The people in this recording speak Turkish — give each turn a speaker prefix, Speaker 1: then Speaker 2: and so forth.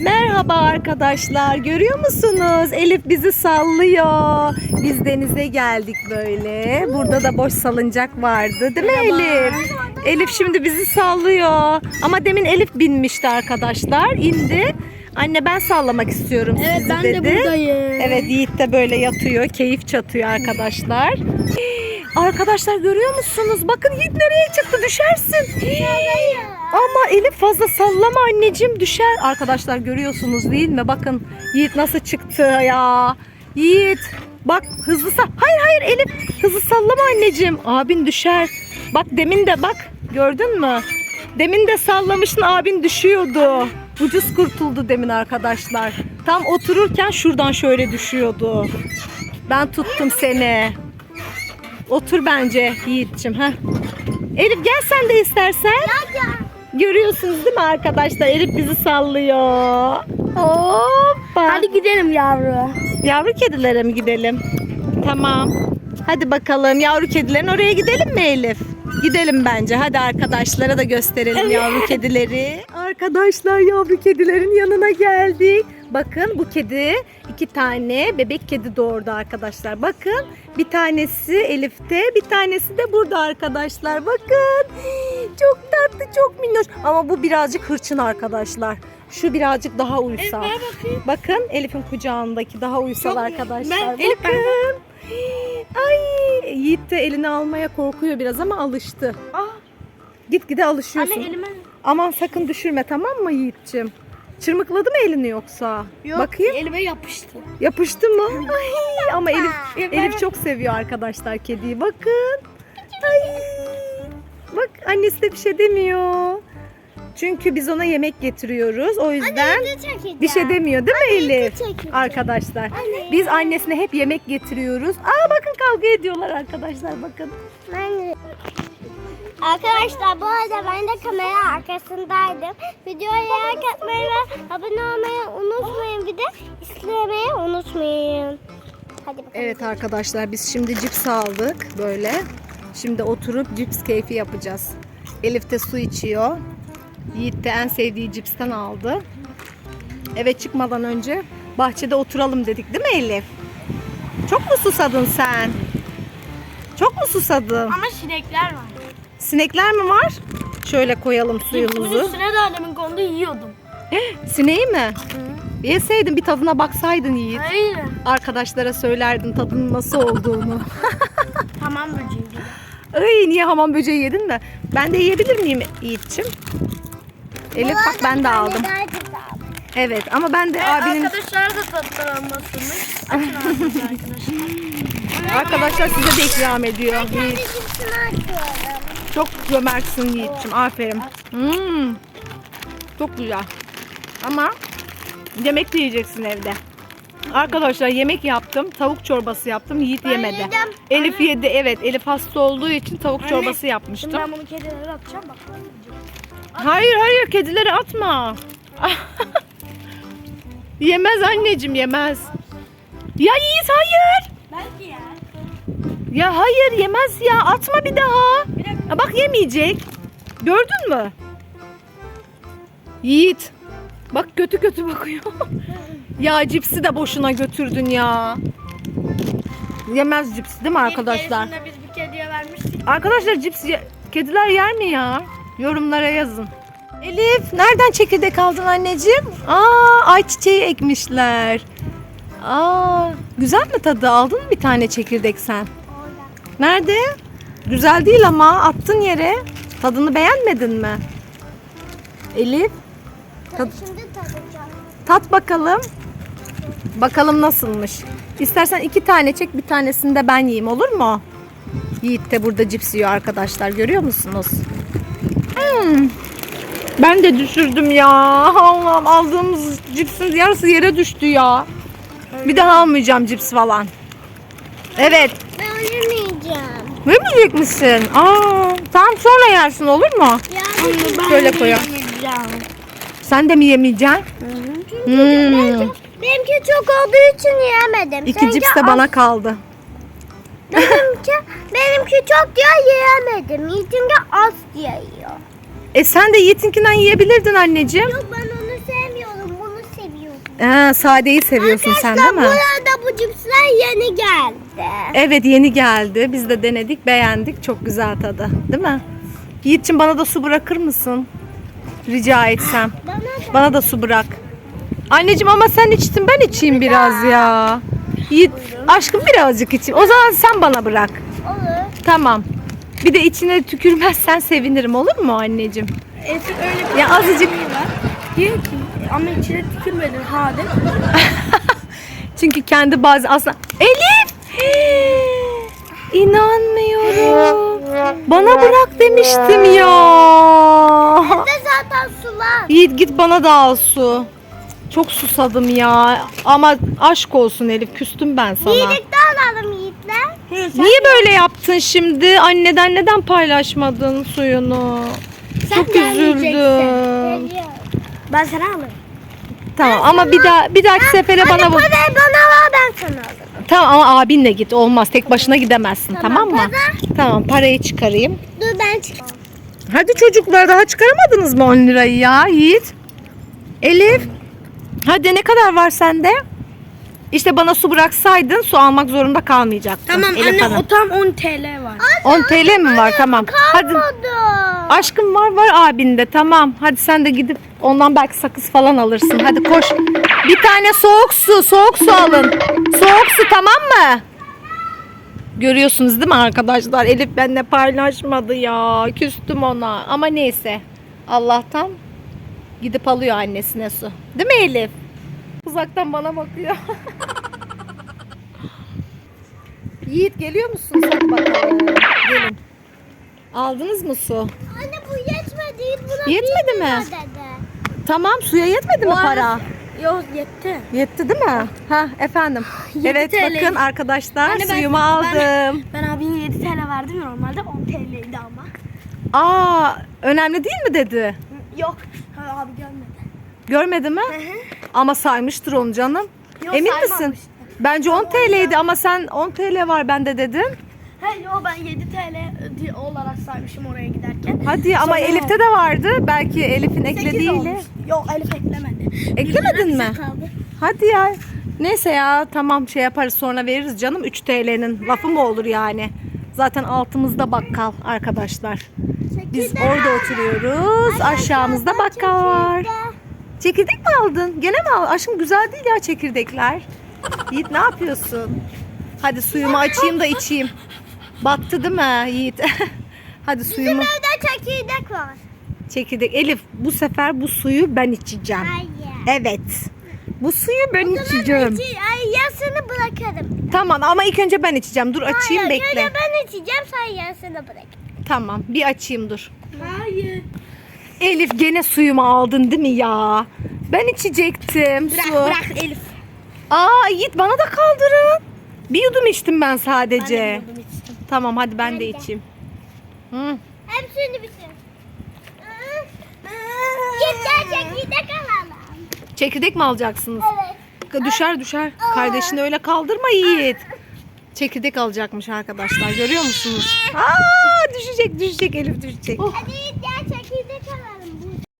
Speaker 1: Merhaba arkadaşlar. Görüyor musunuz? Elif bizi sallıyor. Biz denize geldik böyle. Burada da boş salıncak vardı. Değil mi Elif? Elif şimdi bizi sallıyor. Ama demin Elif binmişti arkadaşlar. İndi. Anne ben sallamak istiyorum
Speaker 2: Evet
Speaker 1: sizi
Speaker 2: ben
Speaker 1: dedi.
Speaker 2: de buradayım.
Speaker 1: Evet Yiğit de böyle yatıyor. Keyif çatıyor arkadaşlar. Arkadaşlar görüyor musunuz? Bakın Yiğit nereye çıktı? Düşersin. Ama Elif fazla sallama anneciğim düşer. Arkadaşlar görüyorsunuz değil mi? Bakın Yiğit nasıl çıktı ya. Yiğit bak hızlı sa- Hayır hayır Elif hızlı sallama anneciğim. Abin düşer. Bak demin de bak gördün mü? Demin de sallamışsın abin düşüyordu. Ucuz kurtuldu demin arkadaşlar. Tam otururken şuradan şöyle düşüyordu. Ben tuttum seni. Otur bence Yiğit'ciğim. Heh. Elif gel sen de istersen. Görüyorsunuz değil mi arkadaşlar? Elif bizi sallıyor. Hoppa.
Speaker 2: Hadi gidelim yavru.
Speaker 1: Yavru kedilere mi gidelim? Tamam. Hadi bakalım yavru kedilerin oraya gidelim mi Elif? Gidelim bence. Hadi arkadaşlara da gösterelim yavru kedileri. Arkadaşlar yavru kedilerin yanına geldik. Bakın bu kedi iki tane bebek kedi doğurdu arkadaşlar. Bakın bir tanesi Elif'te bir tanesi de burada arkadaşlar. Bakın çok tatlı çok minnoş ama bu birazcık hırçın arkadaşlar. Şu birazcık daha uysal.
Speaker 2: bakayım.
Speaker 1: Bakın Elif'in kucağındaki daha uysal
Speaker 2: Çok-
Speaker 1: arkadaşlar.
Speaker 2: Ben-
Speaker 1: Bakın. Ay Yiğit de elini almaya korkuyor biraz ama alıştı.
Speaker 2: Aa,
Speaker 1: Gitgide alışıyorsun.
Speaker 2: anne elime.
Speaker 1: Aman sakın düşürme tamam mı Yiğit'ciğim? Çırmıkladı mı elini yoksa?
Speaker 2: Yok,
Speaker 1: Bakayım.
Speaker 2: elime yapıştı.
Speaker 1: Yapıştı mı? Ay, ama Elif
Speaker 2: Elif,
Speaker 1: Elif çok seviyor arkadaşlar kediyi. Bakın. Ay. Bak annesi de bir şey demiyor. Çünkü biz ona yemek getiriyoruz. O yüzden bir şey demiyor değil mi Elif?
Speaker 2: çekeceğim.
Speaker 1: Arkadaşlar.
Speaker 2: Anne.
Speaker 1: Biz annesine hep yemek getiriyoruz. Aa bakın kavga ediyorlar arkadaşlar bakın.
Speaker 3: Arkadaşlar bu arada ben de kamera arkasındaydım. Videoya like atmayı ve abone olmayı unutmayın. Bir de izlemeyi unutmayın. Hadi bakalım.
Speaker 1: Evet arkadaşlar biz şimdi cips aldık böyle. Şimdi oturup cips keyfi yapacağız. Elif de su içiyor. Yiğit de en sevdiği cipsten aldı. Eve çıkmadan önce bahçede oturalım dedik değil mi Elif? Çok mu susadın sen? Çok mu susadın?
Speaker 2: Ama sinekler var.
Speaker 1: Sinekler mi var? Şöyle koyalım suyumuzu.
Speaker 2: üstüne de annemin kondu yiyordum.
Speaker 1: Sineği mi? Yeseydin bir tadına baksaydın Yiğit.
Speaker 2: Hayır.
Speaker 1: Arkadaşlara söylerdin tadının nasıl olduğunu.
Speaker 2: Tamam böceği.
Speaker 1: Ay niye hamam böceği yedin de? Ben de yiyebilir miyim Yiğit'ciğim? Elif bak ben de aldım. Evet ama ben de abinin
Speaker 2: Arkadaşlar da tatlanmasınmış. Açın ağzınızı arkadaşlar.
Speaker 1: Arkadaşlar size de ikram ediyor. Yiğit. Çok cömertsin Yiğit'ciğim. Aferin. Hmm. Çok güzel. Ama yemek de yiyeceksin evde. Arkadaşlar yemek yaptım. Tavuk çorbası yaptım. Yiğit yemedi.
Speaker 3: yedim.
Speaker 1: Elif yedi. Evet. Elif hasta olduğu için tavuk
Speaker 2: Anne,
Speaker 1: çorbası
Speaker 2: Şimdi
Speaker 1: yapmıştım.
Speaker 2: ben bunu kedilere atacağım bak.
Speaker 1: Hayır hayır kedileri atma. yemez anneciğim yemez. Ya Yiğit hayır.
Speaker 2: Belki ya.
Speaker 1: Ya hayır yemez ya atma bir daha.
Speaker 2: Bir.
Speaker 1: Ya bak yemeyecek. Gördün mü? Yiğit. Bak kötü kötü bakıyor. ya cipsi de boşuna götürdün ya. Yemez cipsi değil mi arkadaşlar?
Speaker 2: Keresinde biz bir kediye vermiştik.
Speaker 1: Arkadaşlar cips ye- kediler yer mi ya? Yorumlara yazın. Elif nereden çekirdek aldın anneciğim? Aa ayçiçeği ekmişler. Aa güzel mi tadı? Aldın mı bir tane çekirdek sen? Nerede? Güzel değil ama attın yere. Tadını beğenmedin mi? Elif Tad-
Speaker 3: Şimdi tadacağım.
Speaker 1: tat bakalım. Bakalım nasılmış. İstersen iki tane çek bir tanesini de ben yiyeyim olur mu? Yiğit de burada cips yiyor arkadaşlar görüyor musunuz? Hmm. Ben de düşürdüm ya. Allah'ım aldığımız cipsin yarısı yere düştü ya. Bir daha almayacağım cips falan. Evet.
Speaker 3: Ben.
Speaker 1: Yemeyecek misin? Aa, tamam sonra yersin olur mu?
Speaker 3: Yani
Speaker 1: Şöyle koyalım.
Speaker 2: Yemeyeceğim.
Speaker 1: Sen de mi yemeyeceksin? Hmm.
Speaker 3: benimki çok olduğu için yiyemedim.
Speaker 1: İki
Speaker 3: Seninki
Speaker 1: cips de
Speaker 3: az.
Speaker 1: bana kaldı.
Speaker 3: Benimki, benimki çok diye yiyemedim. Yiğitinki az diye yiyor.
Speaker 1: E sen de Yiğit'inkinden yiyebilirdin anneciğim.
Speaker 3: Yok ben onu sevmiyorum. Bunu
Speaker 1: Ha, sadeyi seviyorsun sen değil mi?
Speaker 3: Burada bu cipsler yeni geldi.
Speaker 1: Evet yeni geldi. Biz de denedik, beğendik. Çok güzel tadı. Değil mi? Yiğit'ciğim bana da su bırakır mısın? Rica etsem.
Speaker 3: Bana da
Speaker 1: Bana da su bırak. Anneciğim ama sen içtin ben içeyim biraz ya. Yiğit aşkım birazcık içeyim. O zaman sen bana bırak.
Speaker 3: olur.
Speaker 1: Tamam. Bir de içine tükürmezsen sevinirim olur mu anneciğim?
Speaker 2: Esin öyle bir
Speaker 1: Ya azıcık.
Speaker 2: Diyor ki ama içine tükürmedin hadi.
Speaker 1: Çünkü kendi bazı aslında... Elif! İnanmıyorum. Bana bırak demiştim ya.
Speaker 3: Ve zaten sular.
Speaker 1: Yiğit git bana da al su. Çok susadım ya. Ama aşk olsun Elif küstüm ben sana.
Speaker 3: Birlikte alalım Yiğit'le.
Speaker 1: Niye böyle yaptın şimdi? Anneden neden paylaşmadın suyunu? Çok üzüldüm.
Speaker 2: Ben sana alırım.
Speaker 1: Tamam ama bir daha bir dahaki sefere bana bu.
Speaker 3: Bana ver ben sana alırım.
Speaker 1: Tamam ama abinle git. Olmaz. Tek başına gidemezsin. Tamam,
Speaker 3: Tamam,
Speaker 1: mı? Tamam, parayı çıkarayım.
Speaker 3: Dur ben çıkayım.
Speaker 1: Hadi çocuklar daha çıkaramadınız mı 10 lirayı ya Yiğit? Elif. Hadi ne kadar var sende? İşte bana su bıraksaydın su almak zorunda kalmayacaktın.
Speaker 2: Tamam
Speaker 1: Elif
Speaker 2: anne
Speaker 1: Hanım.
Speaker 2: o tam 10 TL var.
Speaker 1: 10 TL mi var? Tamam. Hadi.
Speaker 3: Olmadı.
Speaker 1: Aşkım var var abinde tamam. Hadi sen de gidip ondan belki sakız falan alırsın. Hadi koş. Bir tane soğuk su, soğuk su alın. Soğuk su tamam mı? Görüyorsunuz değil mi arkadaşlar? Elif benimle paylaşmadı ya. Küstüm ona. Ama neyse. Allah'tan gidip alıyor annesine su. Değil mi Elif? Uzaktan bana bakıyor. Yiğit geliyor musun? Bakalım. Gelin. Aldınız mı su?
Speaker 3: Anne bu yetmedi. Buna
Speaker 1: Yetmedi mi?
Speaker 3: lira dedi.
Speaker 1: Tamam suya yetmedi mi
Speaker 2: Bu arada-
Speaker 1: para?
Speaker 2: Yok yetti.
Speaker 1: Yetti değil mi? Ha efendim.
Speaker 2: Yedi
Speaker 1: evet
Speaker 2: TL.
Speaker 1: bakın arkadaşlar
Speaker 2: Anne, ben-
Speaker 1: suyumu
Speaker 2: ben-
Speaker 1: aldım.
Speaker 2: Ben abine 7 TL verdim ya normalde 10 TL'ydi ama.
Speaker 1: Aa önemli değil mi dedi?
Speaker 2: Yok abi görmedi.
Speaker 1: Görmedi mi? Ama saymıştır onu canım.
Speaker 2: Yok,
Speaker 1: Emin misin?
Speaker 2: saymamıştı.
Speaker 1: Bence 10 TL'ydi ama sen 10 TL var bende dedin.
Speaker 2: He yo ben 7 TL olarak saymışım oraya giderken.
Speaker 1: Hadi ama
Speaker 2: Sonra-
Speaker 1: Elif'te de vardı. Belki Elif'in
Speaker 2: Sekiz
Speaker 1: eklediğiyle.
Speaker 2: Yok Elif eklemedi.
Speaker 1: Eklemedin mi?
Speaker 2: kaldı.
Speaker 1: Hadi ya. Neyse ya tamam şey yaparız sonra veririz canım 3 TL'nin lafı mı olur yani. Zaten altımızda bakkal arkadaşlar. Biz orada oturuyoruz. Aşağımızda bakkal var. Çekirdek mi aldın? Gene mi aldın? Aşkım güzel değil ya çekirdekler. Yiğit ne yapıyorsun? Hadi suyumu açayım da içeyim. Battı değil mi Yiğit? Hadi suyumu.
Speaker 3: Evde çekirdek var.
Speaker 1: Çekirdek. Elif bu sefer bu suyu ben içeceğim.
Speaker 3: Hayır.
Speaker 1: Evet. Bu suyu ben içeceğim.
Speaker 3: İçi- Ay, yarısını bırakırım.
Speaker 1: Tamam ama ilk önce ben içeceğim. Dur açayım
Speaker 3: Hayır,
Speaker 1: bekle.
Speaker 3: önce ben içeceğim sen yarısını bırak.
Speaker 1: Tamam bir açayım dur.
Speaker 2: Hayır.
Speaker 1: Elif gene suyumu aldın değil mi ya? Ben içecektim
Speaker 2: Bırak
Speaker 1: su.
Speaker 2: bırak Elif.
Speaker 1: Aa Yiğit bana da kaldırın. Bir yudum içtim ben
Speaker 2: Ben
Speaker 1: sadece.
Speaker 2: içtim.
Speaker 1: Tamam hadi ben de
Speaker 3: Ben de.
Speaker 1: içeyim. Hı.
Speaker 3: Hepsini bitir. Git çekirdek alalım.
Speaker 1: Çekirdek mi alacaksınız?
Speaker 3: Evet.
Speaker 1: Düşer düşer. Kardeşini öyle kaldırma Yiğit. Çekirdek alacakmış arkadaşlar. Görüyor musunuz? Aa düşecek düşecek Elif düşecek.
Speaker 3: Hadi